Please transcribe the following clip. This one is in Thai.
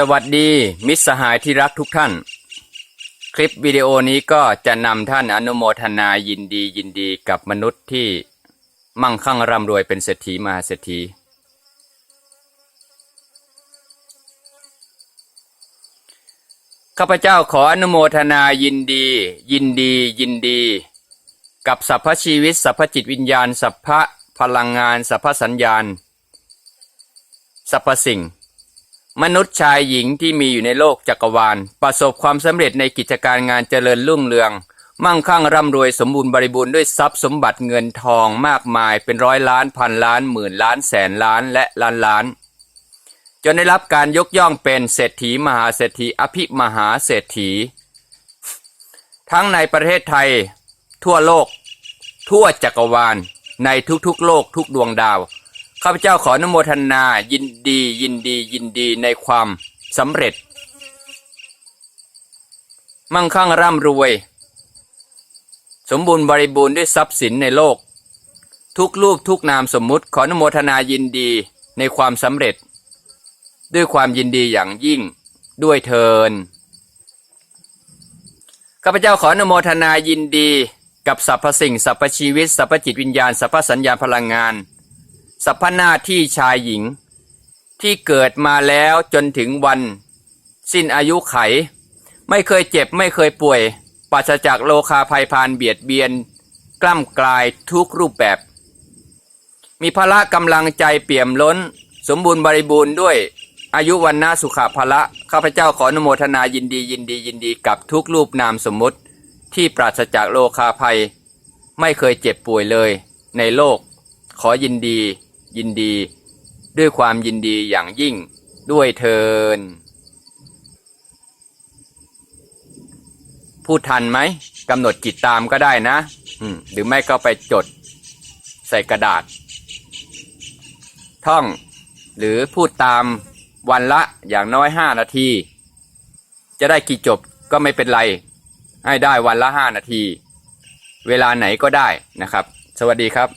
สวัสดีมิตรสหายที่รักทุกท่าน คลิปวิดีโอนี้ก็จะนำท่านอนุโมทนายินดียินดีกับมนุษย์ที่มั่งคั่งร่ำรวยเป็นเศรษฐีมหาเศรษฐี ข้าพเจ้าขออนุโมทนายินดี ยินดียินดี กับสัพพชีวิตสัพพจิตวิญญาณสัพพพลังงานสัพพสัญญาณสัพพสิ่ง มนุษย์ชายหญิงที่มีอยู่ในโลกจักรวาล ประสบความสำเร็จในกิจการงานเจริญรุ่งเรือง มั่งคั่งร่ำรวยสมบูรณ์บริบูรณ์ด้วยทรัพย์สมบัติเงินทองมากมายเป็นร้อยล้านพันล้านหมื่นล้านแสนล้านและล้านล้าน จนได้รับการยกย่องเป็นเศรษฐีมหาเศรษฐีอภิมหาเศรษฐี ทั้งในประเทศไทย ทั่วโลก ทั่วจักรวาล ในทุกๆโลกทุกดวงดาว ข้าพเจ้าขออนุโมทนา ยินดียินดียินดีในความสำเร็จ มั่งคั่งร่ำรวย สมบูรณ์บริบูรณ์ด้วยทรัพย์สินในโลก ทุกรูปทุกนามสมมุติขออนุโมทนายินดีในความสำเร็จ ด้วยความยินดีอย่างยิ่งด้วยเทินข้าพเจ้าขออนุโมทนายินดีกับสรรพสิ่งสรรพชีวิตสรรพจิตวิญญาณสรรพสัญญาณพลังงาน สรรพหน้าที่ชายหญิง ที่เกิดมาแล้วจนถึงวัน สิ้นอายุไข ไม่เคยเจ็บไม่เคยป่วยปราศจากโลคาภัยพานเบียดเบียน กล้ำกลายทุกรูปแบบ มีพละกำลังใจเปี่ยมล้น สมบูรณ์บริบูรณ์ด้วยอายุวันนาสุขภละข้าพเจ้าขออนุโมทนายินดียินดียินดีกับทุกรูปนามสมมติ ที่ปราศจากโลคาภัย ไม่เคยเจ็บป่วยเลยในโลก ขอยินดี ยินดี ด้วยความยินดีอย่างยิ่ง ด้วยเทินพูดทันไหมกำหนดจิตตามก็ได้นะหรือไม่ก็ไปจด ใส่กระดาษ ท่อง หรือพูดตามวันละอย่างน้อยห้านาที จะได้กี่จบก็ไม่เป็นไร ให้ได้วันละห้านาที เวลาไหนก็ได้นะครับ สวัสดีครับ